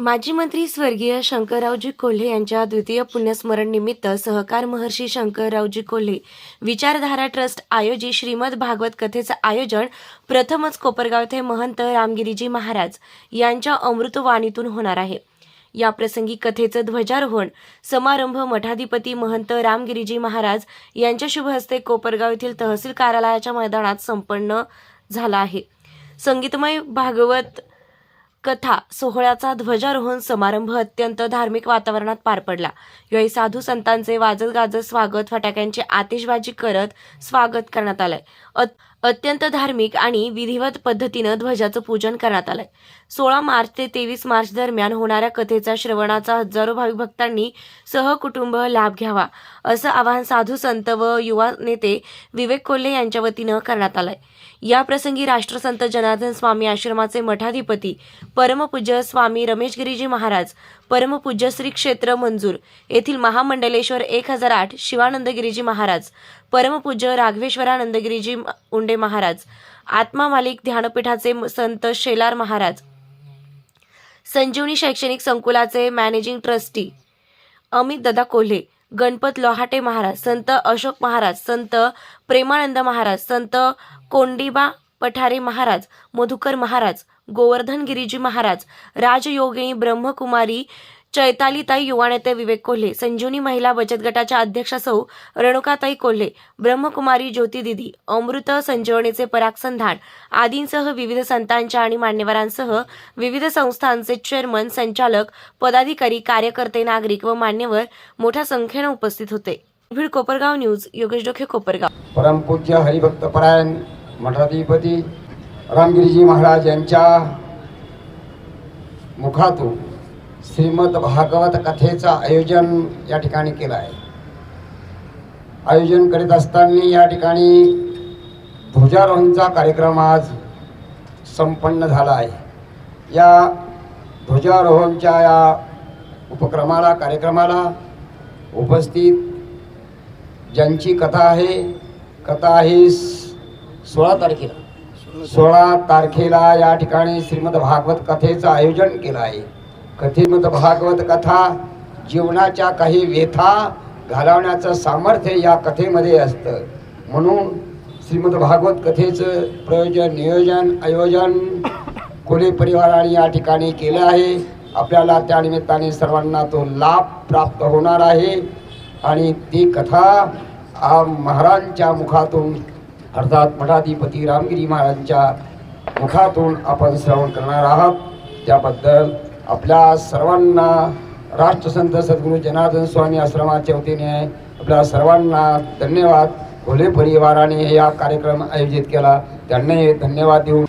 माजी मंत्री स्वर्गीय शंकररावजी कोल्हे यांच्या द्वितीय पुण्यस्मरण निमित्त सहकार महर्षी शंकररावजी कोल्हे विचारधारा ट्रस्ट आयोजित श्रीमद भागवत कथेचं आयोजन प्रथमच कोपरगाव येथे महंत रामगिरीजी महाराज यांच्या अमृतवाणीतून होणार आहे. या प्रसंगी कथेचं ध्वजारोहण समारंभ मठाधिपती महंत रामगिरीजी महाराज यांच्या शुभ हस्ते कोपरगाव येथील तहसील कार्यालयाच्या मैदानात संपन्न झाला आहे. संगीतमय भागवत कथा सोहळ्याचा ध्वजारोहण समारंभ अत्यंत धार्मिक वातावरणात पार पडला. यावेळी साधू संतांचे वाजत गाजत स्वागत फटाक्यांची आतिषबाजी करत स्वागत करण्यात आलंय. अत्यंत धार्मिक आणि विधिवत पद्धतीनं ध्वजाचं पूजन करण्यात आलंय. सोळा मार्च ते तेवीस मार्च दरम्यान होणाऱ्या कथेचा श्रवणाचा हजारो भाविक भक्तांनी सहकुटुंब लाभ घ्यावा असं आवाहन साधू संत व युवा नेते विवेक कोल्हे यांच्या वतीनं करण्यात आलंय. या प्रसंगी राष्ट्रसंत जनार्दन स्वामी आश्रमाचे मठाधिपती परमपूज्य स्वामी रमेश गिरीजी महाराज परमपूज्य श्री क्षेत्र मंजूर येथील महामंडलेश्वर एक हजार आठ शिवानंदगिरीजी महाराज परमपूज्य राघवेश्वरानंदगिरीजी उंडे महाराज आत्मा मालिक ध्यानपीठाचे संत शेलार महाराज संजीवनी शैक्षणिक संकुलाचे मॅनेजिंग ट्रस्टी अमित ददा कोल्हे गणपत लोहाटे महाराज संत अशोक महाराज संत प्रेमानंद महाराज संत कोंडिबा पठारे महाराज मधुकर महाराज गोवर्धन गिरीजी महाराज राजयोगिनी ब्रह्मकुमारी चैतालीताई युवा नेते विवेक कोल्हे संजीवनी महिला बचत गटाच्या अध्यक्षा सौ रेणुकाताई कोल्हे ब्रह्मकुमारी ज्योती दिदी अमृत संजीवनीचे पराग संधान आदींसह विविध संतांच्या आणि मान्यवरांसह विविध संस्थांचे चेअरमन संचालक पदाधिकारी कार्यकर्ते नागरिक व मान्यवर मोठ्या संख्येनं उपस्थित होते. भीड कोपरगाव न्यूज योगेश डोखे कोपरगाव. परमपूज्य हरिभक्त परायण मठाधिपती रामगिरीजी महाराज यांच्या मुखातून श्रीमद भागवत कथेचं आयोजन या ठिकाणी केलं आहे. आयोजन करीत असताना या ठिकाणी ध्वजारोहणचा कार्यक्रम आज संपन्न झाला आहे. या ध्वजारोहणच्या या उपक्रमाला कार्यक्रमाला उपस्थित ज्यांची कथा आहे कथा आहे स- सोळा तारखेला. सोळा तारखेला या ठिकाणी श्रीमद भागवत कथेचं आयोजन केलं आहे. कथेमद भागवत कथा जीवनाच्या काही व्यथा घालवण्याचं सामर्थ्य या कथेमध्ये असतं. म्हणून श्रीमद भागवत कथेचं प्रयोजन नियोजन आयोजन कोले परिवाराने या ठिकाणी केलं आहे? आपल्याला त्यानिमित्ताने सर्वांना तो लाभ प्राप्त होणार आहे. आणि ती कथा महाराजांच्या मुखातून अर्थात मठाधिपती रामगिरी महाराजांच्या मुखातून आपण श्रवण करणार आहात. त्याबद्दल आपल्या सर्वांना राष्ट्रसंत सद्गुरू जनार्दन स्वामी आश्रमाच्या वतीने आपल्या सर्वांना धन्यवाद. भोले परिवाराने या कार्यक्रम आयोजित केला. त्यांनाही धन्यवाद देऊन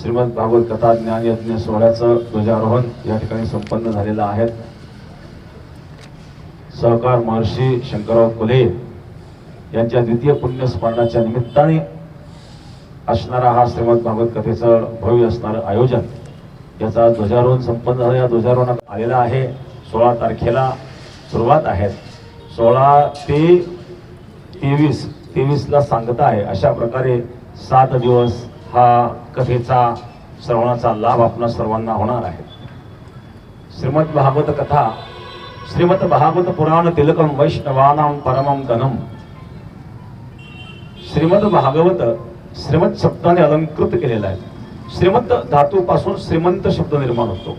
श्रीमद भागवत कथा ज्ञान यज्ञ सोहळ्याचं ध्वजारोहण या ठिकाणी संपन्न झालेलं आहे. सहकार महर्षी शंकरराव कोले यांच्या द्वितीय पुण्यस्मरणाच्या निमित्ताने असणारा हा श्रीमद भागवत कथेचं भव्य असणारं आयोजन याचा ध्वजारोहण संपन्न झालं. या ध्वजारोहणात आलेला आहे. सोळा तारखेला सुरुवात आहे. सोळा ते तेवीस तेवीसला सांगता आहे. अशा प्रकारे सात दिवस हा कथेचा श्रवणाचा लाभ आपणा सर्वांना होणार आहे. श्रीमद भागवत कथा श्रीमद भागवत पुराण तिलकम वैष्णवानाम परमम धनम. श्रीमद भागवत श्रीमद शब्दाने अलंकृत केलेला आहे. श्रीमंत धातूपासून श्रीमंत शब्द निर्माण होतो.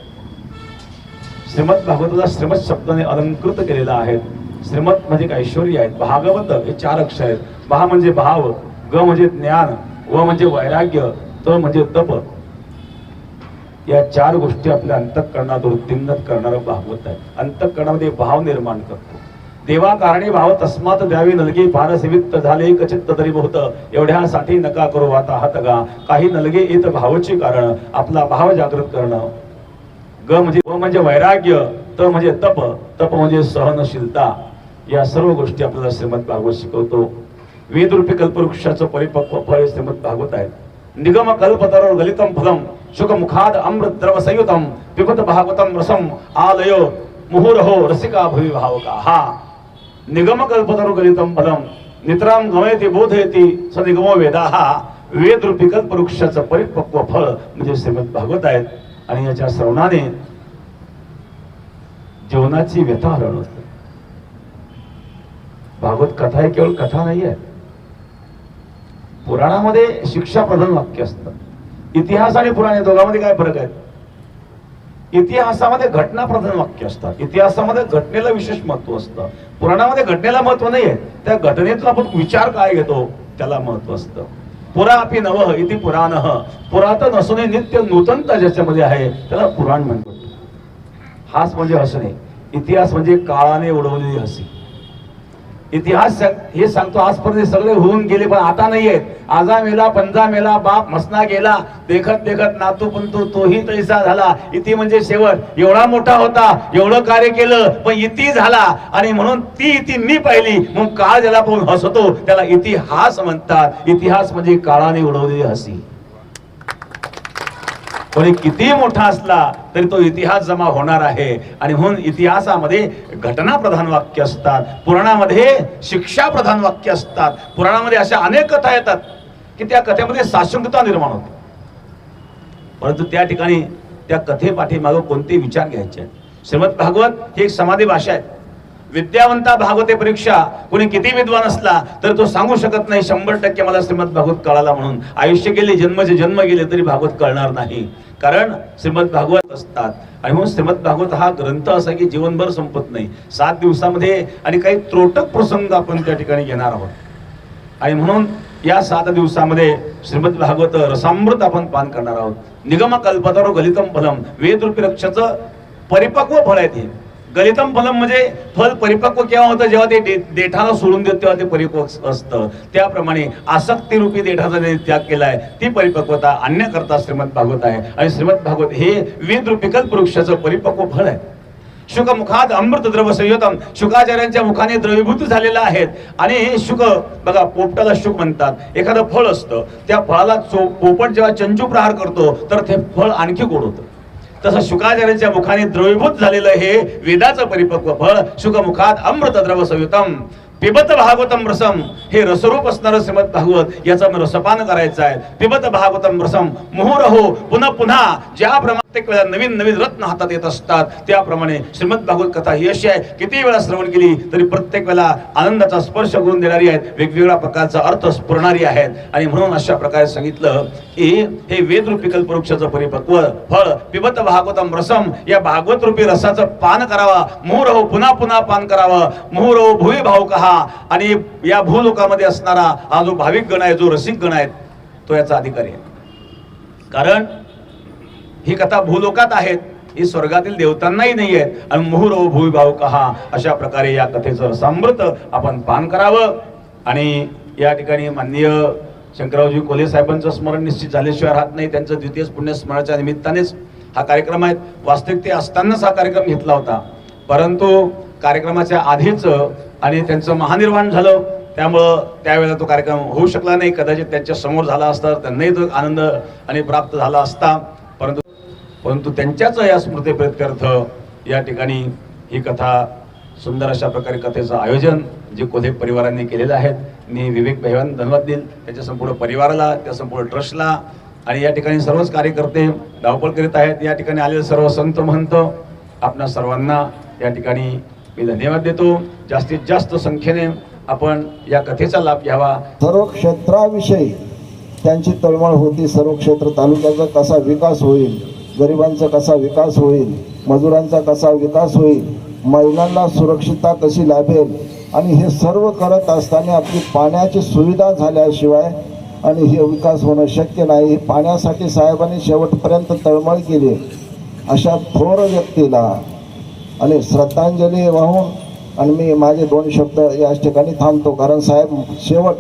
श्रीमद भागवताला श्रीमद शब्दाने अलंकृत केलेला आहे. श्रीमद म्हणजे काय? ऐश्वर्य आहेत. भागवत हे चार अक्षर आहेत. भा म्हणजे भाव ग म्हणजे ज्ञान व म्हणजे वैराग्य त म्हणजे तप. या चार गोष्टी आपल्या अंतःकरणात वृत्तींगत करणारं भागवत आहे. अंतःकरणामध्ये भाव निर्माण करतो. देवा कारणे भाव तस्मात द्यावी नलगी फार सेवित झाले कचित्त तरी बहुत एवढ्यासाठी नका करू आता हात गा काही नलगे येत भावची कारण आपला भाव जागृत करणं. ग म्हणजे व म्हणजे वैराग्य त म्हणजे तप तप म्हणजे सहनशीलता. या सर्व गोष्टी आपल्याला श्रीमद भागवत शिकवतो. वेदरूपी कल्पवृक्षाचं परिपक्व फळ श्रीमद भागवत आहे निगम कल्पतरो गलितम फलम शुक मुखाद अमृत द्रव संयुतम पिबत भागवतम रसम आलय मुहुरहो रसिका भुवि भावका. हा निगम कल्पतरो गलितम फलम नितराम गमयते बोधयती स वेदाः वेदा हा वेदरूपी कल्पवृक्षाचं परिपक्व फळ म्हणजे श्रीमद भागवत आहेत आणि याच्या श्रवणाने जीवनाची व्यथा हरण होते. भागवत कथा ही केवळ कथा नाही आहे पुराणामध्ये शिक्षा प्रधान वाक्य असतं. इतिहास आणि पुराण या दोघांमध्ये काय फरक आहे? इतिहासामध्ये घटना प्रधान वाक्य असतात. इतिहासामध्ये घटनेला विशेष महत्त्व असतं. पुराणामध्ये घटनेला महत्त्व नाहीये. त्या घटनेतून आपण विचार काय घेतो त्याला महत्त्व असतं. पुरा अपि नव इति पुराण. पुरातन असूनही नित्य नूतनता ज्याच्यामध्ये आहे त्याला पुराण म्हणतो हाच म्हणजे हसणे. इतिहास म्हणजे काळाने उडवलेली हसी. इतिहास हे सांगतो आजपर्यंत सगळे होऊन गेले पण आता नाही आहेत आजा मेला पंजा मेला बाप मसना गेला देखत देखत नातू पंतू तोही तैसा झाला. इति म्हणजे शेवट. एवढा मोठा होता एवढं कार्य केलं पण इति झाला. आणि म्हणून ती इति मी पाहिली. मग काळ ज्याला पाहून हसतो त्याला इतिहास म्हणतात. इतिहास म्हणजे काळाने उडवलेली हसी. कोणी किती मोठा असला तरी तो इतिहास जमा होणार आहे. आणि म्हणून इतिहासामध्ये घटना प्रधान वाक्य असतात. पुराणामध्ये शिक्षा प्रधान वाक्य असतात. पुराणामध्ये अशा अनेक कथा येतात की त्या कथेमध्ये साशंकता निर्माण होते. परंतु त्या ठिकाणी त्या कथेपाठीमागं कोणते विचार घ्यायचे आहेत? श्रीमद भागवत ही एक समाधी भाषा आहे. विद्यावंता भागवते परीक्षा कोणी किती विद्वान असला तर तो सांगू शकत नाही शंभर टक्के मला श्रीमद भागवत कळाला म्हणून. आयुष्य गेले जन्मचे जन्म गेले तरी भागवत कळणार नाही. कारण श्रीमद भागवत असतात. आणि म्हणून श्रीमद भागवत हा ग्रंथ असा की जीवनभर संपत नाही. सात दिवसामध्ये आणि काही त्रोटक प्रसंग आपण त्या ठिकाणी घेणार आहोत. आणि म्हणून या सात दिवसामध्ये श्रीमद भागवत रसामृत आपण पान करणार आहोत. निगम कल्पतरो गलितम फलम. वेदरूपी रक्षाचं परिपक्व फळ आहे ते. गलितम फलम म्हणजे फल परिपक्व केव्हा होतं? जेव्हा ते दे- देठाला सोडून देत तेव्हा ते परिपक्व असतं. त्याप्रमाणे आसक्तीरूपी देठाचा जे त्याग केलाय ती परिपक्वता अन्य करता श्रीमद भागवत आहे. आणि श्रीमद भागवत हे वेद रूपी कल्पवृक्षाचं परिपक्व फळ आहे. शुकमुखात अमृत द्रव संयोतम. शुकाचार्यांच्या मुखाने द्रवीभूत झालेला आहेत. आणि हे शुक बघा पोपटाला शुक म्हणतात. एखादं फळ असतं. त्या फळाला चो पोपट जेव्हा चंचू प्रहार करतो तर ते फळ आणखी गोड होतं. तसं शुकाचार्यांच्या मुखाने द्रवीभूत झालेलं हे वेदाचं परिपक्व फळ शुकमुखात अमृत द्रव संयुतम पिबत भागवतम रसम हे रसरूप असणारं श्रीमद भागवत याचं रसपान करायचं आहे. पिबत भागवतम रसम मुहुरहो पुन्हा पुन्हा ज्याप्रमाणे प्रत्येक वेळा नवीन नवीन रत्न हातात येत असतात त्याप्रमाणे श्रीमद भागवत कथा ही अशी आहे किती वेळा श्रवण केली तरी प्रत्येक वेळा आनंदाचा स्पर्श करून देणारी आहेत वेगवेगळ्या प्रकारचा अर्थ स्फुरणारी आहेत. आणि म्हणून अशा प्रकारे सांगितलं की हे वेद रूपी कल्पवृक्षाचं परिपक्व फळ पिबत भागवतम रसम या भागवत रूपी रसाचं पान करावा मोहर हो पुन्हा पुन्हा पान करावं. मोहर हो भुवी भाव कहा आणि या भूलोकामध्ये असणारा हा जो भाविक गण आहे जो रसिक गण आहे तो याचा अधिकारी आहे. कारण ही कथा भूलोकात आहेत ही स्वर्गातील देवतांनाही नाही आहेत. आणि मुहुर भूविभाव कहा अशा प्रकारे या कथेचं समृत आपण पान करावं. आणि या ठिकाणी माननीय शंकररावजी कोल्हे साहेबांचं स्मरण निश्चित झाल्याशिवाय राहत नाही. त्यांचं द्वितीय पुण्यस्मरणाच्या निमित्तानेच हा कार्यक्रम आहे. वास्तविक ते असतानाच हा कार्यक्रम घेतला होता. परंतु कार्यक्रमाच्या आधीच आणि त्यांचं महानिर्वाण झालं. त्यामुळं त्यावेळेला तो कार्यक्रम होऊ शकला नाही. कदाचित त्यांच्यासमोर झाला असता त्यांनाही तो आनंद आणि प्राप्त झाला असता. परंतु परंतु त्यांच्याच या स्मृतीप्रित्यर्थ या ठिकाणी ही कथा सुंदर अशा प्रकारे कथेचं आयोजन जे कोल्हे परिवारांनी केलेलं आहे. मी विवेक भैवान धन्यवाद देईल. त्याच्या संपूर्ण परिवाराला त्या संपूर्ण ट्रस्टला आणि या ठिकाणी सर्वच कार्यकर्ते धावपळ करीत आहेत. या ठिकाणी आलेले सर्व संत महंत आपणा सर्वांना या ठिकाणी मी धन्यवाद देतो. जास्तीत जास्त संख्येने आपण या कथेचा लाभ घ्यावा. सर्व क्षेत्राविषयी त्यांची तळमळ होती. सर्व क्षेत्र तालुक्याचा कसा विकास होईल गरिबांचा कसा विकास होईल मजुरांचा कसा विकास होईल महिलांना सुरक्षितता कशी लाभेल आणि हे सर्व करत असताना आपली पाण्याची सुविधा झाल्याशिवाय आणि हे विकास होणं शक्य नाही. हे पाण्यासाठी साहेबांनी शेवटपर्यंत तळमळ केली. अशा थोर व्यक्तीला आणि श्रद्धांजली वाहून आणि मी माझे दोन शब्द याच ठिकाणी थांबतो. कारण साहेब शेवट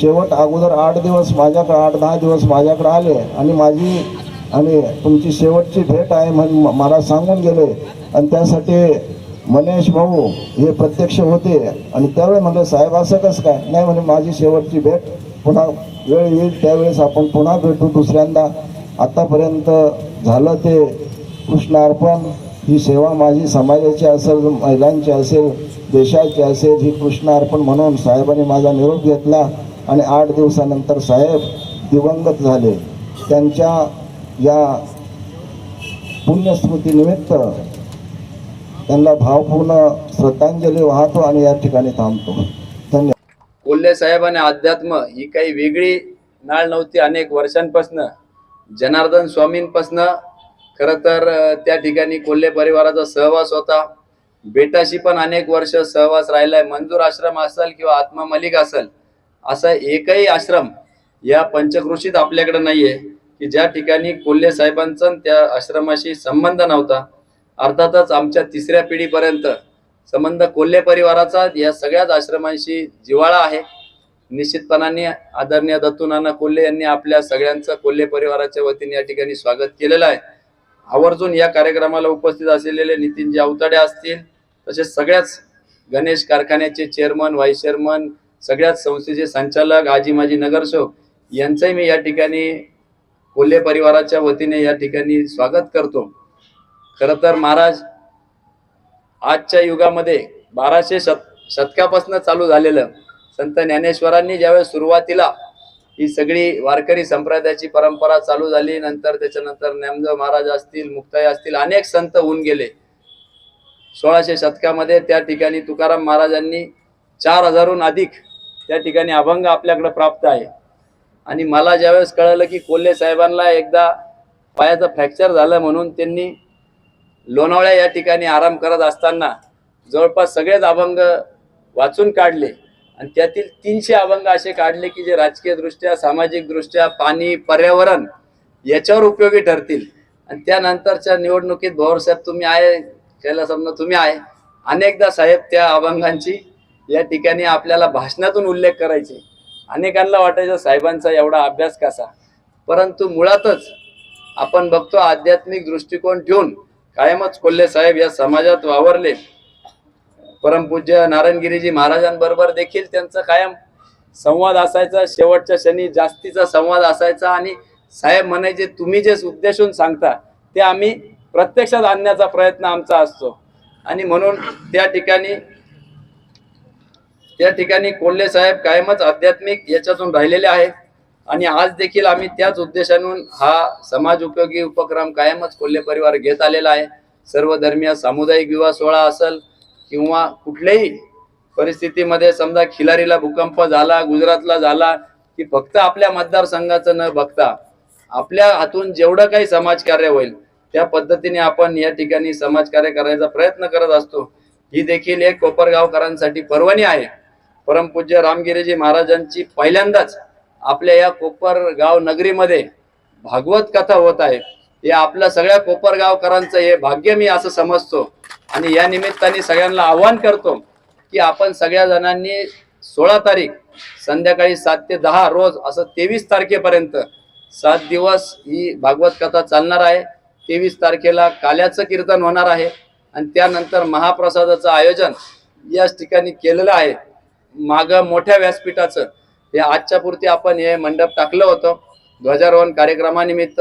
शेवट अगोदर आठ दिवस माझ्याकडे आठ दहा दिवस माझ्याकडे आले आणि माझी आणि तुमची शेवटची भेट आहे म्हणून मला सांगून गेले. आणि त्यासाठी मनेश भाऊ हे प्रत्यक्ष होते. आणि त्यावेळी म्हटलं साहेब असं कसं काय? नाही म्हणजे माझी शेवटची भेट पुन्हा वेळ येईल. त्यावेळेस आपण पुन्हा भेटू दुसऱ्यांदा. आत्तापर्यंत झालं ते कृष्णार्पण. ही सेवा माझी समाजाची असेल महिलांची असेल देशाची असेल ही कृष्णार्पण म्हणून साहेबांनी माझा निरोप घेतला आणि आठ दिवसानंतर साहेब दिवंगत झाले. त्यांच्या या पुण्यस्मृतीनिमित्त त्यांना भावपूर्ण श्रद्धांजली वाहतो आणि या ठिकाणी थांबतो. धन्यवाद. कोल्हे साहेबांनी अध्यात्म ही काही वेगळी नाळ नव्हती. अनेक वर्षांपासनं जनार्दन स्वामींपासनं खरं तर त्या ठिकाणी कोल्हे परिवाराचा सहवास होता. बेटाशी पण अनेक वर्ष सहवास राहिलाय. मंजूर आश्रम असेल किंवा आत्मा मलिक असेल असा एकही आश्रम या पंचकृषीत आपल्याकडे नाहीये. की ज्या ठिकाणी कोल्हे साहेबांचा त्या आश्रमाशी संबंध नव्हता. अर्थातच आमच्या तिसऱ्या पिढीपर्यंत संबंध कोल्हे परिवाराचा या सगळ्याच आश्रमांशी जिव्हाळा आहे. निश्चितपणाने आदरणीय दत्तू नाना कोल्हे यांनी आपल्या सगळ्यांचं कोल्हे परिवाराच्या वतीने या ठिकाणी स्वागत केलेलं आहे. आवर्जून या कार्यक्रमाला उपस्थित असलेले नितीनजी अवताडे असतील तसेच सगळ्याच गणेश कारखान्याचे चेअरमन व्हाईस चेअरमन सगळ्याच संस्थेचे संचालक आजी माजी नगरसेवक यांचंही मी या ठिकाणी कोल्हे परिवाराच्या वतीने या ठिकाणी स्वागत करतो. खरं तर महाराज आजच्या युगामध्ये बाराशे शत शतकापासून चालू झालेलं संत ज्ञानेश्वरांनी ज्यावेळेस सुरुवातीला ही सगळी वारकरी संप्रदायाची परंपरा चालू झाली. नंतर त्याच्यानंतर ज्ञानदेव महाराज असतील मुक्ताई असतील अनेक संत होऊन गेले. सोळाशे शतकामध्ये त्या ठिकाणी तुकाराम महाराजांनी चार हजारहून अधिक त्या ठिकाणी अभंग आपल्याकडे प्राप्त आहे. आणि मला ज्यावेळेस कळलं की कोल्हे साहेबांना एकदा पायाचं फ्रॅक्चर झालं म्हणून त्यांनी लोणावळ्या या ठिकाणी आराम करत असताना जवळपास सगळेच अभंग वाचून काढले. आणि त्यातील तीनशे अभंग असे काढले की जे राजकीय दृष्ट्या सामाजिक दृष्ट्या पाणी पर्यावरण याच्यावर उपयोगी ठरतील. आणि त्यानंतरच्या निवडणुकीत भाऊसाहेब तुम्ही आहे त्याला समजा तुम्ही आहे. अनेकदा साहेब त्या अभंगांची या ठिकाणी आपल्याला भाषणातून उल्लेख करायचे. अनेकांना वाटायचं साहेबांचा एवढा अभ्यास कसा? परंतु मुळातच आपण बघतो आध्यात्मिक दृष्टिकोन ठेवून कायमच कोल्हे साहेब या समाजात वावरले. परमपूज्य नारायणगिरीजी महाराजांबरोबर देखील त्यांचा कायम संवाद असायचा. शेवटच्या क्षणी जास्तीचा संवाद असायचा आणि साहेब म्हणायचे तुम्ही जे उद्देशून सांगता ते आम्ही प्रत्यक्षात आणण्याचा प्रयत्न आमचा असतो. आणि म्हणून त्या ठिकाणी त्या ठिकाणी कोल्हे साहेब कायमच आध्यात्मिक याच्यातून राहिलेले आहेत. आणि आज देखील आम्ही त्याच उद्देशानून हा समाज उपयोगी उपक्रम कायमच कोल्हे परिवार घेत आलेला आहे. सर्व धर्मीय सामुदायिक विवाह सोहळा असेल किंवा कुठल्याही परिस्थितीमध्ये समजा खिलारीला भूकंप झाला गुजरातला झाला की फक्त आपल्या मतदारसंघाचं न बघता आपल्या हातून जेवढं काही समाजकार्य होईल त्या पद्धतीने आपण या ठिकाणी समाजकार्य करायचा प्रयत्न करत असतो. ही देखील एक कोपरगावकरांसाठी पर्वणी आहे. परमपूज्य रामगिरीजी महाराजांची पहिल्यांदाच आपल्या या कोपरगाव नगरीमध्ये भागवत कथा होत आहे. हे आपल्या सगळ्या कोपरगावकरांचं हे भाग्य मी असं समजतो. आणि या निमित्ताने सगळ्यांना आव्हान करतो की आपण सगळ्या जणांनी सोळा तारीख संध्याकाळी सात ते दहा रोज असं तेवीस तारखेपर्यंत सात दिवस ही भागवत कथा चालणार आहे. तेवीस तारखेला काल्याचं कीर्तन होणार आहे. आणि त्यानंतर महाप्रसादाचं आयोजन याच ठिकाणी केलेलं आहे. माग मोठ्या व्यासपीठाचं. हे आजच्या पुरती आपण हे मंडप टाकलं होतं. ध्वजारोहण कार्यक्रमानिमित्त.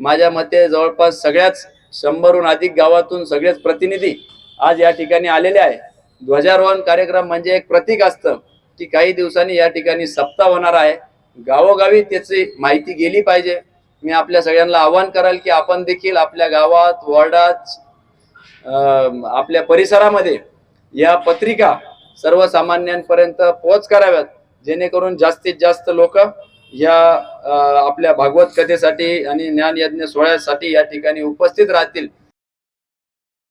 माझ्या मते जवळपास सगळ्याच शंभरहून अधिक गावातून सगळेच प्रतिनिधी आज या ठिकाणी आलेले आहे. ध्वजारोहण कार्यक्रम म्हणजे एक प्रतीक असतं की काही दिवसांनी या ठिकाणी सप्ताह होणार आहे. गावोगावी त्याची माहिती गेली पाहिजे. मी आपल्या सगळ्यांना आवाहन कराल की आपण देखील आपल्या गावात वॉर्डात आपल्या परिसरामध्ये या पत्रिका सर्वसामान्यांपर्यंत पोहोच कराव्यात. जेणेकरून जास्तीत जास्त लोक या आपल्या भागवत कथेसाठी आणि ज्ञान यज्ञ सोहळ्यासाठी या ठिकाणी उपस्थित राहतील.